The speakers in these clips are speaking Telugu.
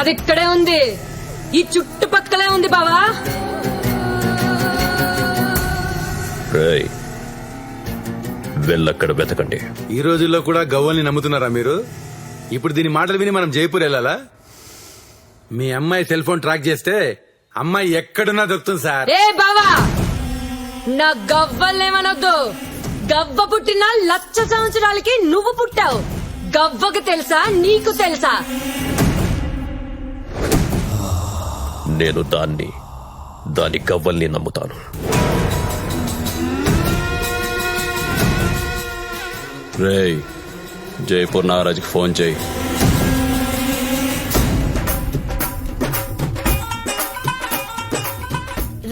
అది ఇక్కడే ఉంది. ఈ చుట్టుపక్కలే ఉంది బావా. రేయ్ వెళ్ళక్కడ వెతకండి. ఈ రోజుల్లో కూడా గవ్వల్ని నమ్ముతున్నారా మీరు? ఇప్పుడు దీని మాటలు విని మనం జైపూర్ వెళ్ళాలా? మీ అమ్మాయి సెల్ ఫోన్ ట్రాక్ చేస్తే అమ్మాయి ఎక్కడున్నా దొరుకుతుంది సార్. ఏ బావా నా గవ్వల్నేమనొద్దు గవ్వ పుట్టిన లక్ష సంవత్సరాలకి నువ్వు పుట్టావు. గవ్వకు తెలుసా నీకు తెలుసా? నేను దాన్ని దాని గవ్వల్ని నమ్ముతాను. రేయ్ జైపూర్ నాగరాజ్కి ఫోన్ చేయి.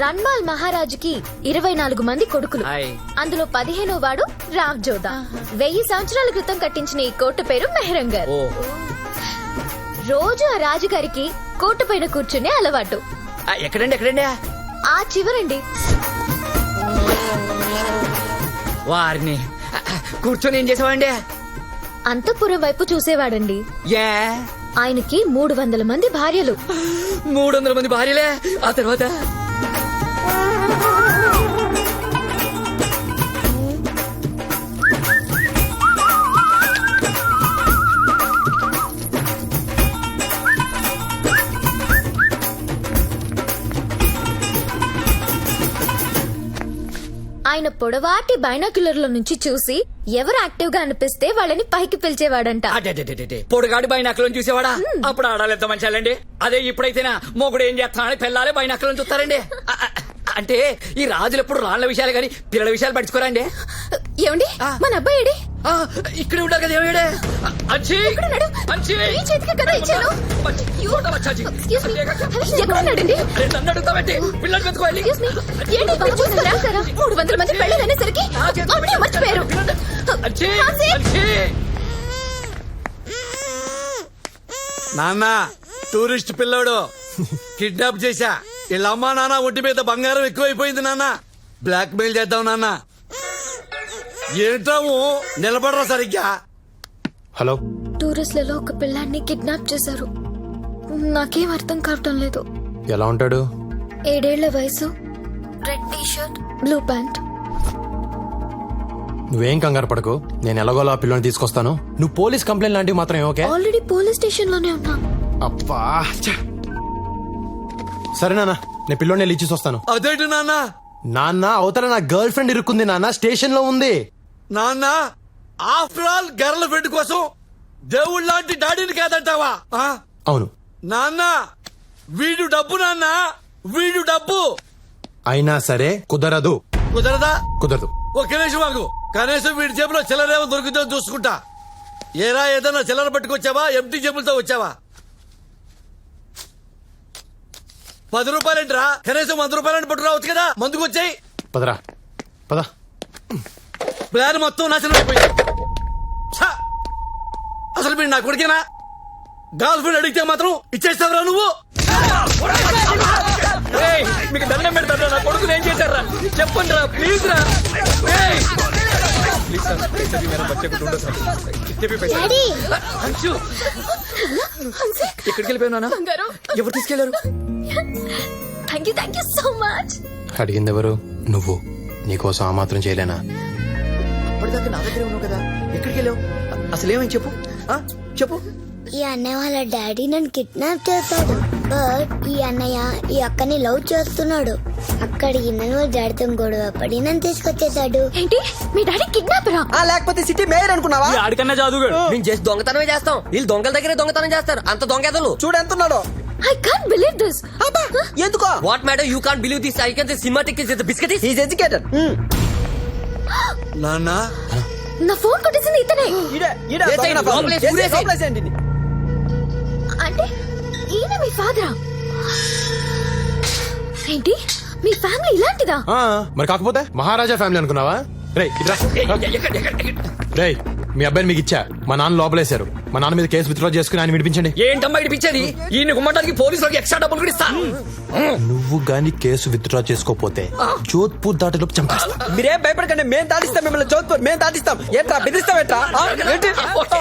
రన్మాల్ మహారాజుకి ఇరవై నాలుగు మంది కొడుకులు. అందులో పదిహేనో వాడు రావ్ జోదా. వెయ్యి సంవత్సరాల క్రితం కట్టించిన ఈ కోట పేరు మెహరంగర్. రోజు ఆ రాజుగారికి కోట పైన కూర్చునే అలవాటు. ఆ, ఎక్కడండి ఎక్కడండి? ఆ చివరండి. వారిని. ఆ, కూర్చొని ఏం చేసావండి అంతఃపురం వైపు చూసేవాడండి. ఏ? ఆయనకి మూడు వందల మంది భార్యలు. మూడు వందల మంది భార్యలే? ఆ తర్వాత? ఆయన పొడవాటి బైనాక్యులర్ల నుంచి చూసి ఎవరు యాక్టివ్గా అనిపిస్తే వాళ్ళని పైకి పిలిచేవాడంట. అదే పొడుగాడి బై నక్కలను చూసేవాడా అప్పుడు ఆడాలి ఎంత మంచాలండి అదే ఇప్పుడైతేనా మొగుడు ఏం చేస్తున్నాడని పిల్లాలే బై నక్కలను చూస్తారండి అంటే ఈ రాజులు ఎప్పుడు రాళ్ళ విషయాలు కానీ పిల్లల విషయాలు పట్టించుకోరండి ఏమండి? మన అబ్బాయి ఏడి? ఆ, ఇక్కడే ఉంటారు కదా ఏమిడే అంచి ఎక్కడున్నాడు? అంచి ఈ చేతికే కదా ఇచ్చాను. మూడు వందల మంది మర్చిపోయారు. అంచి, హాన్సీ! అంచి. నాన్న టూరిస్ట్ పిల్లోడు. కిడ్నాప్ చేశా. వీళ్ళ అమ్మా నాన్న ఒంటి మీద బంగారం ఎక్కువైపోయింది నాన్న. బ్లాక్ మెయిల్ చేద్దాం నాన్న. ఏంటాము నిలబడరా సరిగ్గా. హలో. టూరిస్ట్లలో ఒక పిల్లాన్ని కిడ్నాప్ చేశారు. నాకేం అర్థం కావటం లేదు. ఎలా ఉంటాడు? ఏడేళ్ళ వయసు red T shirt blue pant. నువ్వేం కంగారు పడకు. నేను ఎలాగోలా ఆ పిల్లని తీసుకొస్తాను. నువ్వు పోలీస్ కంప్లైంట్ లాంటివి మాత్రం ఓకే? ఆల్రెడీ పోలీస్ స్టేషన్లోనే ఉన్నా. అబ్బా ఛ. సరే నాన్న నేను పిల్లోని వెళ్ళి ఇచ్చేసి వస్తాను. అదేంటి నాన్న? నాన్న అవతల నా గర్ల్ ఫ్రెండ్ ఇరుక్కుంది నాన్న స్టేషన్లో ఉంది. నాన్న ఆఫ్టర్ ఆల్ గర్ల్ ఫ్రెండ్ కోసం దేవుళ్ళ లాంటి డాడీని కాదంటావా? ఆ? అవును. నాన్న వీడు డబ్బు నాన్న వీడు డబ్బు. అయినా సరే కుదరదు. కుదరదా? కుదరదు. ఒక్క నిమిషం ఆగు. కనీసం వీడి జేబులో చిల్లరేమో దొరుకుతుందో చూసుకుంటా. ఏరా ఏదన్నా చిల్లర పట్టుకొచ్చావా? ఎంటీ జేబులతో వచ్చావా? పది రూపాయలేంట్రా? కనీసం వంద రూపాయలని పట్టు రావచ్చు కదా? మందుకు వచ్చాయి పదరా. పద. ప్లాన్ మొత్తం నాశనం అయిపోయింది. అసలు మీరు నా కొడుకేనా? గర్ల్ ఫ్రెండ్ అడిగితే మాత్రం ఇచ్చేస్తావరా నువ్వు? మీకు దండం పెడతారా నా కొడుకు ఏం చేశారా చెప్పండి రా ప్లీజ్ రా ఎక్కడికి అడిగింది ఎవరు? నువ్వు. నీకోసం ఆ మాత్రం చేయలేనా? అప్పటిదాకా నా దగ్గరే ఉన్నావు కదా? ఎక్కడికి వెళ్ళావు? అసలు ఏమని చెప్పు. ఆ? చెప్పు. ఈ అన్నయ్య వాళ్ళ డాడీ నన్ను కిడ్నాప్ చేస్తాడు. బట్ ఈ అన్నయ్య ఈ అక్కని లవ్ చేస్తున్నాడు. అక్కడికి నన్ను వాళ్ళ డాడీతో గొడవ పడి నన్ను తీసుకొచ్చేసాడు. ఏంటి? మీ డాడీ కిడ్నాపరా ఆ లేకపోతే సిటీ మేయర్ అనుకున్నావా? ఆడికన్నా జాదుగాడు. మేము చేసి దొంగతనమే చేస్తాం. వీళ్ళు దొంగల దగ్గరే దొంగతనం చేస్తారు. అంత దొంగెదలు. చూడు ఎంత ఉన్నాడో ఐ కాంట్ బిలీవ్ దిస్ ఎందుకో? What madam you can't believe this I can cinematic biscuit is educated నాన్న? నా ఫోన్ కొట్టేసింది ఇతనే. అంటే ఈయన మీ ఫాదరా? ఏంటి? మీ ఫ్యామిలీ ఇలాంటిదా? ఆ, మరి కాకపోతే మహారాజా ఫ్యామిలీ అనుకున్నావా? రేయ్ ఇట్రా. మీ అబ్బాయిని మీకు ఇచ్చా. మా నాన్న లోపలేశారు. మా నాన్న మీద కేసు విత్డ్రా చేసుకుని ఆయన విడిపించండి. ఏంటమ్మా ఇడిపించేది ఈయన గుమ్మటానికి పోలీసులకు ఎక్స్ట్రా డబ్బులు కూడా ఇస్తా నువ్వు గాని కేసు విత్డ్రా చేసుకోపోతే జోధ్పూర్ దాటిలోపు చంపేస్తా. మీరేం భయపడకండి మేము దాటిస్తాం మిమ్మల్ని జోధ్పూర్ మేము దాటిస్తాం ఏంట్రా బెదిరిస్తాం?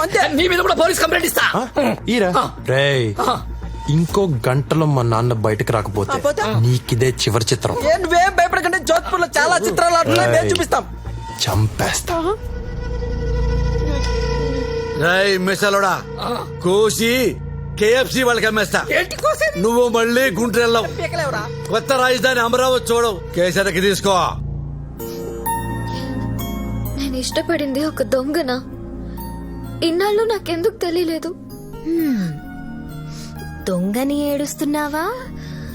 అంతే. నీ మీద కూడా పోలీస్ కంప్లైంట్ ఇస్తా? ఈరా. రేయ్. ఇంకో గంటలో మా నాన్న బయటకు రాకపోతే నీకిదే చివరి చిత్రం. నువ్వేం భయపడకండి జోధ్పూర్లో చాలా చిత్రాలు చూపిస్తాం. చంపేస్తా. రై మిసలోడా కోసి కేఎఫ్సి వాళ్ళకి అమ్మేస్తా. నువ్వు మళ్ళీ గుంటూరు వెళ్ళావు కొత్త రాజధాని అమరావతి చూడవు కేసరికి తీసుకో. నేను ఇష్టపడింది ఒక దొంగన? ఇన్నాళ్ళు నాకెందుకు తెలియలేదు. దొంగని ఏడుస్తున్నావా?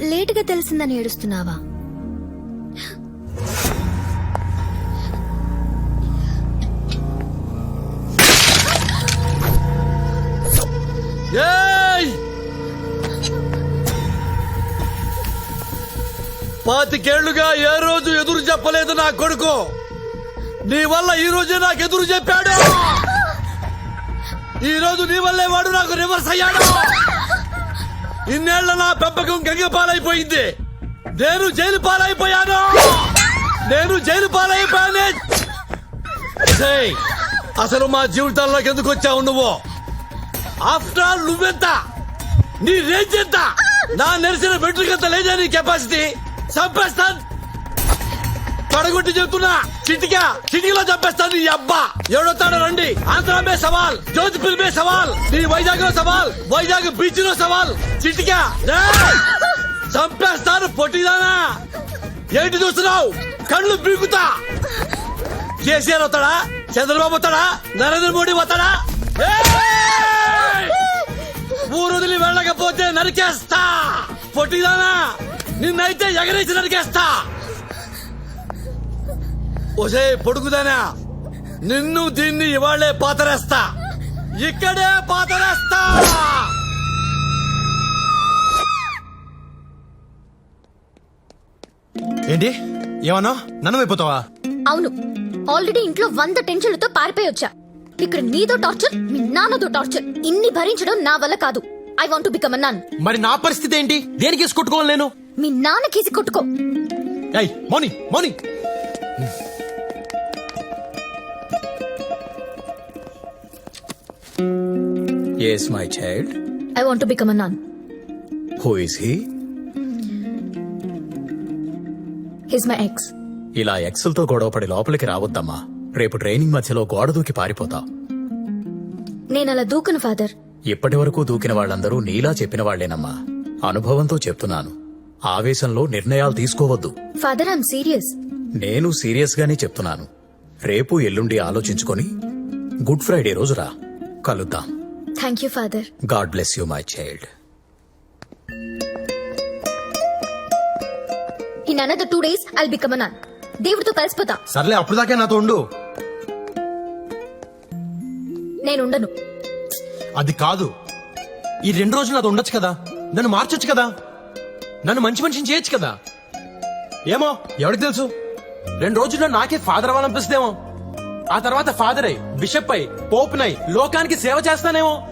లేటుగా తెలిసిందని ఏడుస్తున్నావా? పాతికేళ్ళుగా ఏ రోజు ఎదురు చెప్పలేదు నా కొడుకు. నీ వల్ల ఈ రోజే నాకు ఎదురు చెప్పాడు. ఈ రోజు నీ వల్లే వాడు నాకు రివర్స్ అయ్యాడు. ఇన్నేళ్ళ నా పెంపకం గంగ పాలైపోయింది నేను జైలు పాలైపోయాను. నేను జైలు పాలైపోయానే. ఛేయ్! అసలు మా జీవితాల్లోకి ఎందుకు వచ్చావు నువ్వు? ఆఫ్టర్ ఆల్ నువ్వెంత? నీ రేంజ్ ఎంత? నా నెరిసిన వెంట్రుకంత లేదా నీ కెపాసిటీ చంపేస్తాను. తడగొట్టి చెప్తున్నా చిటికా చిటికలో చంపేస్తాను నీ అబ్బా. ఎవడో రండి. ఆంధ్రమే సవాల్ జ్యోతిపూర్ మే సవాల్ నీ వైజాగ్లో సవాల్ వైజాగ్ బీచ్లో సవాల్. చిటికా చంపేస్తాను పొట్టిదానా. ఏంటి చూస్తున్నావు? కళ్ళు బీగుతా కేసీఆర్ వస్తాడా? చంద్రబాబు వస్తాడా? నరేంద్ర మోడీ వస్తాడా? ఊరు వదిలి వెళ్ళకపోతే నరికేస్తా. పొట్టిదానా. నిన్నైతే ఎగరేసి నరికేస్తా. ఒసే పొడుగుదానా నిన్ను దీన్ని ఇవాళ్ళే పాతరేస్తా. ఇక్కడే పాతరేస్తా. ఏంటి? ఏమన్నా? నన్ను అయిపోతావా అవును. ఆల్రెడీ ఇంట్లో వంద టెన్షన్లతో పారిపోయి వచ్చా ఇక్కడ నీతో టార్చర్ మీ నాన్నతో టార్చర్. ఇన్ని భరించడం నా వల్ల కాదు. ఐ వాంట్ బికమ్ అన్నాన్ మరి నా పరిస్థితి ఏంటి? దేనికి వేసి కొట్టుకోవాలి నేను? మీ నాన్న కేసి కొట్టుకో. ఏయ్ Mouni Mouni. Yes my child I want become a nun who is he his my ex ఇలా ఎక్సెల్తో గొడవపడి లోపలికి రావద్దమ్మా. రేపు ట్రైనింగ్ మధ్యలో గోడ దూకి పారిపోతావు నేను అలా దూకను ఫాదర్. ఇప్పటి వరకు దూకిన వాళ్ళందరూ నీలా చెప్పిన వాళ్ళేనమ్మా అనుభవంతో చెప్తున్నాను. ఆవేశంలో నిర్ణయాలు తీసుకోవద్దు. Father I'm serious. నేను సీరియస్ గానే చెప్తున్నాను. రేపు ఎల్లుండి ఆలోచించుకొని గుడ్ ఫ్రైడే రోజు రా. కలుద్దాం. Thank you father. God bless you my child. In another two days I'll become a nun దేవుడితో కలిసిపోతా. సర్లే అప్పుడు దాకా నాతో ఉండు. నేను ఉండను. అది కాదు. ఈ రెండు రోజులు నాతో ఉండొచ్చు కదా? నన్ను మార్చొచ్చు కదా? నన్ను మంచి మనిషిని చేయొచ్చు కదా. ఏమో? ఎవరికి తెలుసు? రెండు రోజుల్లో నాకే ఫాదర్ అవ్వాలనిపిస్తేమో ఆ తర్వాత ఫాదర్ అయి బిషప్ అయి పోపునై లోకానికి సేవ చేస్తానేమో.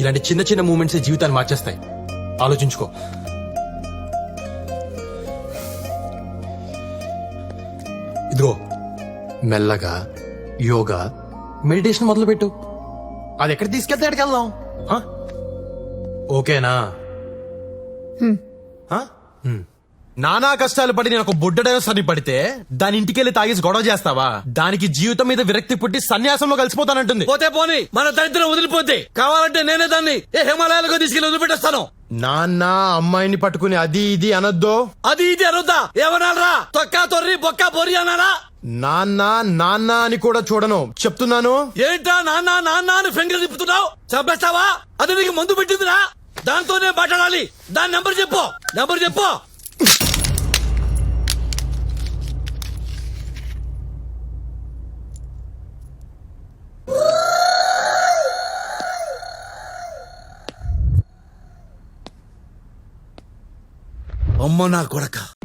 ఇలాంటి చిన్న చిన్న మూమెంట్స్ జీవితాన్ని మార్చేస్తాయి. ఆలోచించుకో. ఇదిగో. మెల్లగా యోగా మెడిటేషన్ మొదలుపెట్టు. అది ఎక్కడ తీసుకెళ్తే ఎక్కడికి వెళ్దాం? ఓకేనా. నానా కష్టాలు పడి నేను ఒక బుడ్డడో సరి పడితే దాని ఇంటికెళ్ళి తాగేసి గొడవ చేస్తావా? దానికి జీవితం మీద విరక్తి పుట్టి సన్యాసంలో కలిసిపోతానంటుంది. పోతే పోని మన దరిద్రం వదిలిపోతే కావాలంటే నేనే దాన్ని ఏ హిమాలయాలకు తీసుకెళ్ళి వదిలిపెట్టేస్తాను. నాన్న అమ్మాయిని పట్టుకుని అది ఇది అనొద్దో. అది ఇది అనొద్దా? ఏమనాలరా? తొక్కా తొర్రి బొక్క బొరి అనాలా? నాన్న నాన్న అని కూడా చూడను. చెప్తున్నాను. ఏంటా నాన్న నాన్న అని ఫింగర్ తిప్పుతున్నావు? చంపేస్తావా? అది నీకు మందు పెట్టిందిరా? దాంతోనే మాట్లాడాలి దాని నెంబర్ చెప్పు. నెంబర్ చెప్పు. అమ్మ నా కొడక.